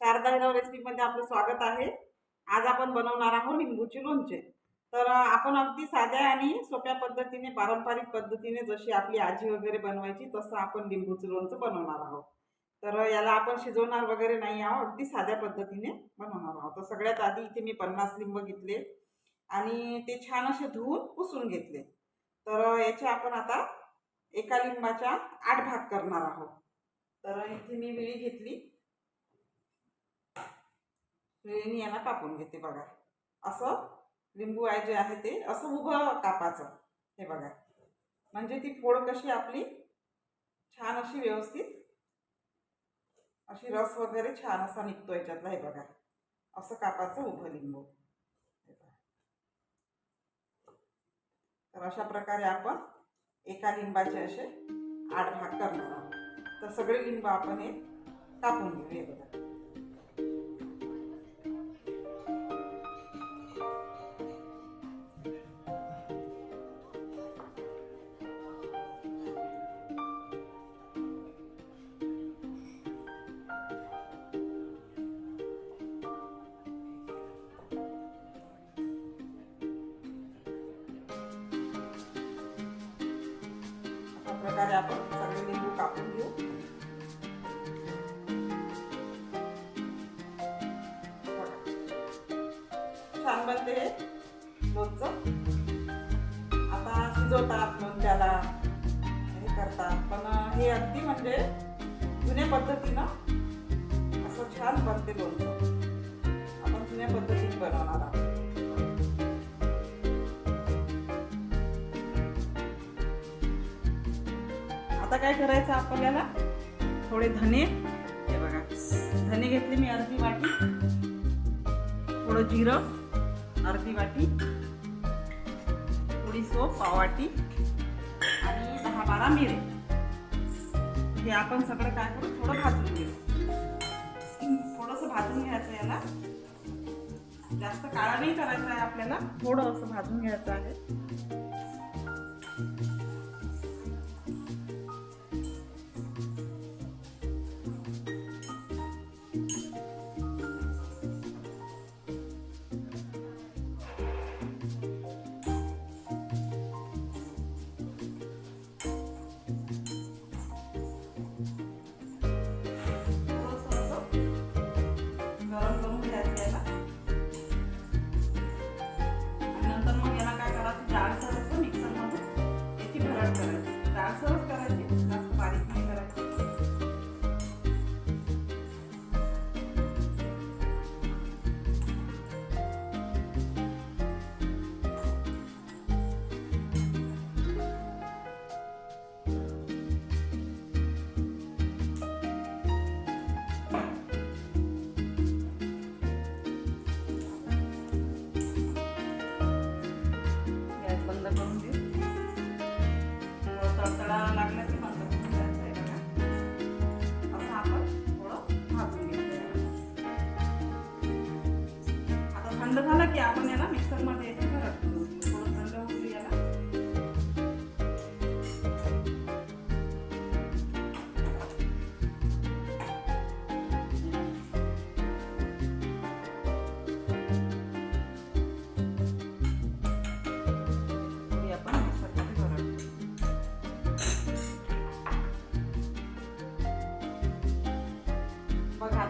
शारदा हिराव रेसिपीमध्ये आपलं स्वागत आहे. आज आपण बनवणार आहोत लिंबूचे लोणचे तर आपण अगदी साध्या आणि सोप्या पद्धतीने पारंपरिक पद्धतीने जशी आपली आजी वगैरे बनवायची तसं आपण लिंबूचं लोणचं बनवणार आहोत. तर याला आपण शिजवणार वगैरे नाही आहोत अगदी साध्या पद्धतीने बनवणार आहोत. तर सगळ्यात आधी इथे मी पन्नास लिंब घेतले आणि ते छान असे धुवून पुसून घेतले. तर याचे आपण आता एका लिंबाच्या आठ भाग करणार आहोत. तर इथे मी विळी घेतली. विळीने याला कापून घेते बघा. असं लिंबू आहे जे आहे ते असं उभं कापाचं हे बघा. म्हणजे ती फोड कशी आपली छान अशी व्यवस्थित अशी रस वगैरे छान असा निघतो याच्यातला हे बघा. असं कापाचं उभं लिंबू. हे बघा. तर अशा प्रकारे आपण एका लिंबाचे असे आठ भाग करणार आहोत. तर सगळे लिंब आपण हे कापून घेऊ हे बघा. छान बनते हे. लोणचं. आता शिजवतात लोणच्याला हे करतात. पण हे अगदी म्हणजे जुन्या पद्धतीनं असं छान बनते लोणचं. आपण जुन्या पद्धतीने बनवणार आहोत. आता काय करायचं आपल्याला? थोडे धने. हे बघा. धने घेतले मी अर्धी वाटी. थोडं जिरं. अर्धी वाटी थोडी सोप पावाटी आणि दहा बारा मिरे. हे आपण सगळं काय करू? थोडं भाजून घेऊ. थोडंसं भाजून घ्यायचं याला. जास्त काळा नाही करायचा आहे आपल्याला. थोडं असं भाजून घ्यायचं आहे.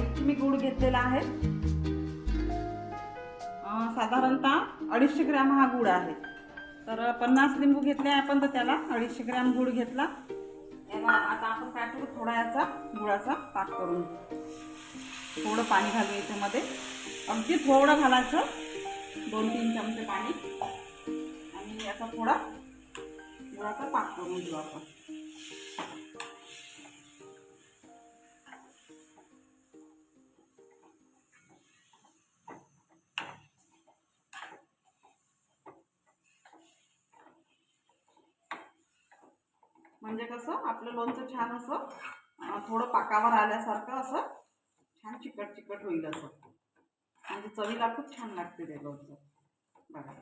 बघा मी गूळ घेतलेला आहे. साधारणतः अडीचशे ग्रॅम हा गूळ आहे. तर पन्नास लिंबू घेतले आपण तर त्याला अडीचशे ग्रॅम गूळ घेतला. याला आता आपण काय करू? थोडा याचा गुळाचा पाक करून थोडं पाणी घालू याच्यामध्ये. अगदी थोडं घालायचं. दोन तीन चमचे पाणी. आणि याचा थोडा गुळाचा पाक करून घेऊ आपण. म्हणजे कसं आपलं लोणचं छान असं थोडं पाकावर आल्यासारखं असं छान चिकट चिकट होईल असं. म्हणजे चवीला खूप छान लागते ते लोणचं. बघा.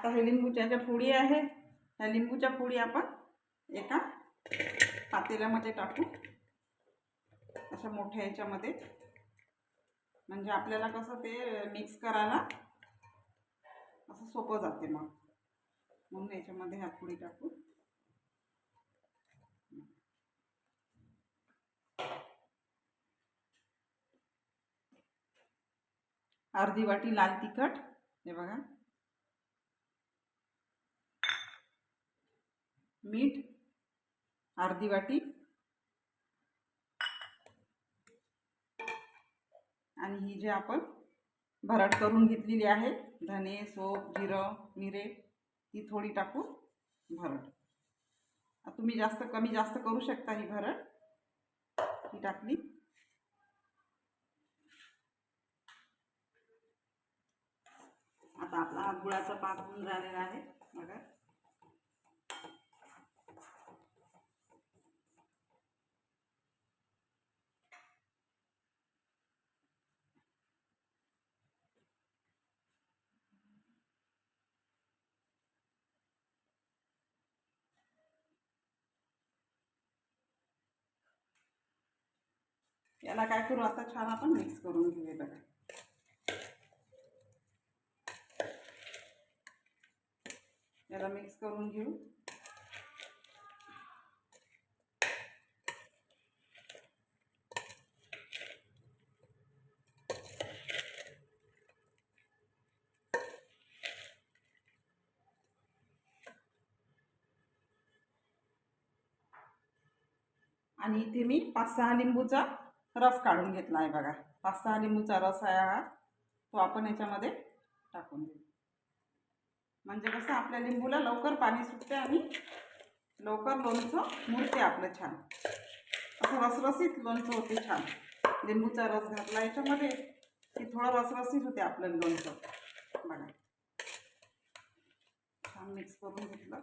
आता हे लिंबूच्या ज्या फोडी आहे ह्या लिंबूच्या फोडी आपण एका पातेल्यामध्ये टाकू. अशा मोठ्या याच्यामध्ये. म्हणजे आपल्याला कसं ते मिक्स करायला असं सोपं जाते मग. म्हणून याच्यामध्ये ह्या फोडी टाकू. अर्धी वाटी लाल तिखट. हे बघा. मीठ अर्धी वाटी आणि ही जे आपण भरड करून घेतलेली आहे धने सोप जिरं मिरे ती थोडी टाकू भरड. तुम्ही जास्त कमी जास्त करू शकता ही भरड. ही टाकली. आता आपला हा गुळाचा पाक होऊन झालेला आहे. बघा. याला काय करू? आता छान आपण मिक्स करून घेऊया बघा. याला मिक्स करून घेऊ. आणि इथे मी पाच सहा लिंबूचा रस काढून घेतला आहे बघा. पाच सहा लिंबूचा रस आहे हा. तो आपण याच्यामध्ये टाकून देऊ. म्हणजे कसं आपल्या लिंबूला लवकर पाणी सुटते आणि लवकर लोणचं मुरते आपलं छान. असं रसरसीत लोणचं होते छान. लिंबूचा रस घातला याच्यामध्ये की थोडं रसरसीत होते आपलं लोणचं. बघा. छान मिक्स करून घेतलं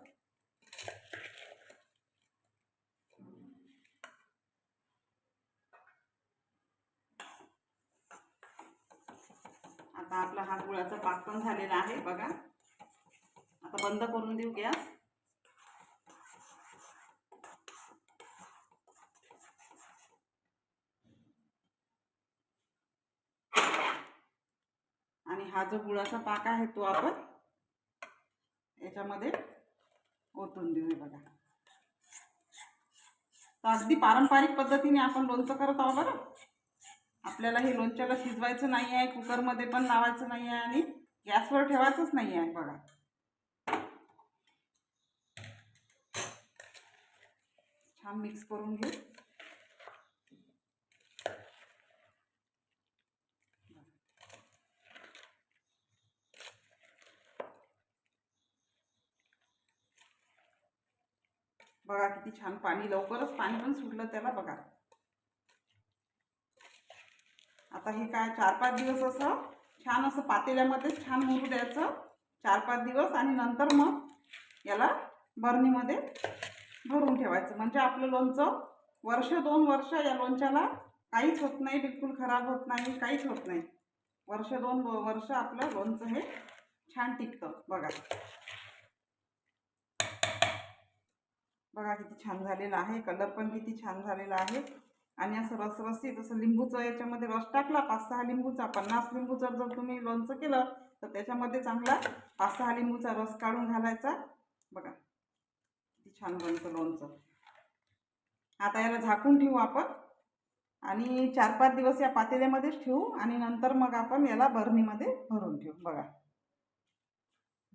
आता आपला हा गरम झालेला आहे बघा. आता बंद करून देऊ गॅस. आणि हा जो गुळाचा पाक आहे तो आपण याच्यामध्ये ओतून देऊ बघा. तर अगदी पारंपरिक पद्धतीने आपण लोणचं करत आहोत बरं. आपल्याला हे लोणच्याला शिजवायचं नाही आहे कुकरमध्ये पण लावायचं नाही आहे आणि गॅसवर ठेवायचंच नाही आहे बघा. छान मिक्स करून घेऊ. बघा किती छान पाणी लवकरच पाणी पण सुटलं त्याला बघा. आता हे काय चार पाच दिवस असं छान असं पातेल्यामध्येच छान मुरू द्यायचं. चार पाच दिवस आणि नंतर मग याला बरणीमध्ये भरून ठेवायचं. म्हणजे आपलं लोणचं वर्ष दोन वर्ष या लोणच्याला काहीच होत नाही बिलकुल खराब होत नाही काहीच होत नाही. वर्ष दोन वर्ष आपलं लोणचं हे छान टिकतं. बघा. बघा किती छान झालेलं आहे. कलर पण किती छान झालेला आहे. आणि असं रसरसीत असं लिंबूचं याच्यामध्ये रस टाकला पाच सहा लिंबूचा पन्नास लिंबूचं जर तुम्ही लोणचं केलं तर त्याच्यामध्ये चांगला पाच सहा लिंबूचा रस काढून घालायचा. बघा किती छान बनतं लोणचं. आता याला झाकून ठेवू आपण. आणि चार पाच दिवस या पातेल्यामध्येच ठेवू आणि नंतर मग आपण याला बरणीमध्ये भरून ठेवू. बघा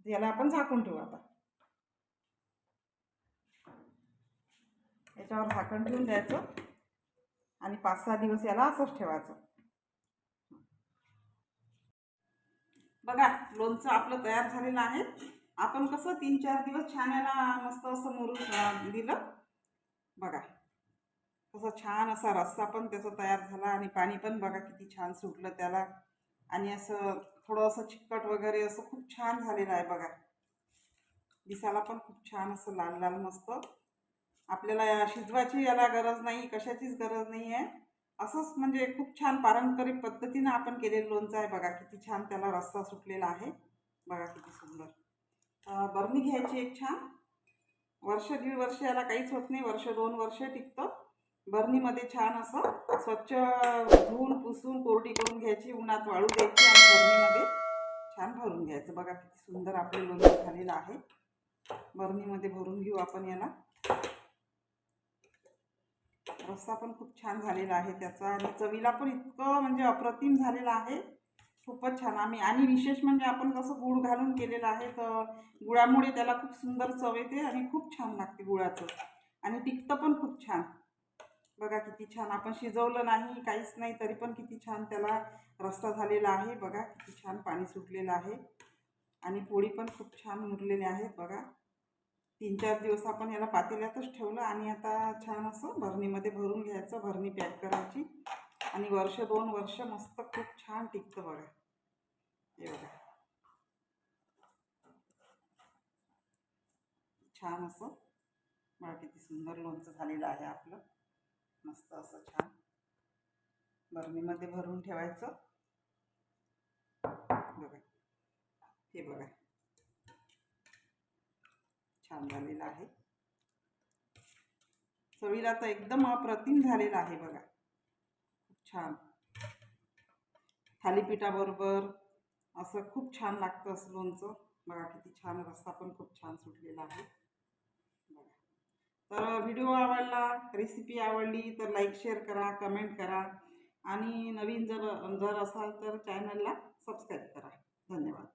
याला आपण झाकून ठेवू आता. याच्यावर झाकण ठेवून द्यायचं. आणि पाच सहा दिवस याला असंच ठेवायचं. बघा लोणचं आपलं तयार झालेलं आहे. आपण कसं तीन चार दिवस छान याला मस्त असं मुरून दिलं. बघा तसा छान असा रस्सा पण त्याचा तयार झाला आणि पाणी पण बघा किती छान सुटलं त्याला. आणि असं थोडं असं चिकट वगैरे असं खूप छान झालेलं आहे बघा. दिसायला पण खूप छान असं लाल लाल मस्त. आपल्याला शिजवायची याला गरज नाही कशाचीच गरज नाही आहे असंच म्हणजे खूप छान पारंपरिक पद्धतीनं आपण केलेलं लोणचं आहे बघा किती छान त्याला रस्सा सुटलेला आहे. बघा किती सुंदर. बर्नी बरणी घ्यायची एक छान. वर्ष दीड वर्ष याला काहीच होत नाही वर्ष दोन वर्ष टिकतं. बरणीमध्ये छान असं स्वच्छ धुवून पुसून कोरडी करून घ्यायची उन्हात वाळू द्यायची आणि बरणीमध्ये छान भरून घ्यायचं. बघा किती सुंदर आपलं लोणचं झालेलं आहे. बरणीमध्ये भरून घेऊ आपण याला. रस्सा पण खूप छान झालेला आहे त्याचा. आणि चवीला पण इतकं म्हणजे अप्रतिम झालेला आहे. खूपच छान. आम्ही आणि विशेष म्हणजे आपण कसं गुळ घालून केलेलं आहे तर गुळामुळे त्याला खूप सुंदर चव येते आणि खूप छान लागते गुळाचं. आणि टिकतं पण खूप छान. बघा किती छान. आपण शिजवलं नाही काहीच नाही तरी पण किती छान त्याला रस्सा झालेला आहे. बघा किती छान पाणी सुटलेलं आहे. आणि पोळी पण खूप छान मुरलेली आहेत बघा. तीन चार दिवस आपण याला पातेल्यातच ठेवलं आणि आता छान असं भरणीमध्ये भरून घ्यायचं भरणी पॅक करायची. आणि वर्ष दोन वर्ष मस्त खूप छान टिकतं बघा. हे बघा. छान असं. बघा किती सुंदर लोणचं झालेलं आहे आपलं. मस्त असं छान. बरणीमध्ये भरून ठेवायचं. बघा. हे बघा. छान झालेलं आहे. चवीला तर एकदम अप्रतिम झालेला आहे बघा. खूप छान. थालीपीठाबरोबर असं खूप छान लागतं असं लोणचं. बघा किती छान रस्सा पण खूप छान सुटलेला आहे. बघा. तर व्हिडिओ आवडला रेसिपी आवडली तर लाईक शेअर करा कमेंट करा. आणि नवीन जर जर असाल तर चॅनलला सबस्क्राईब करा. धन्यवाद.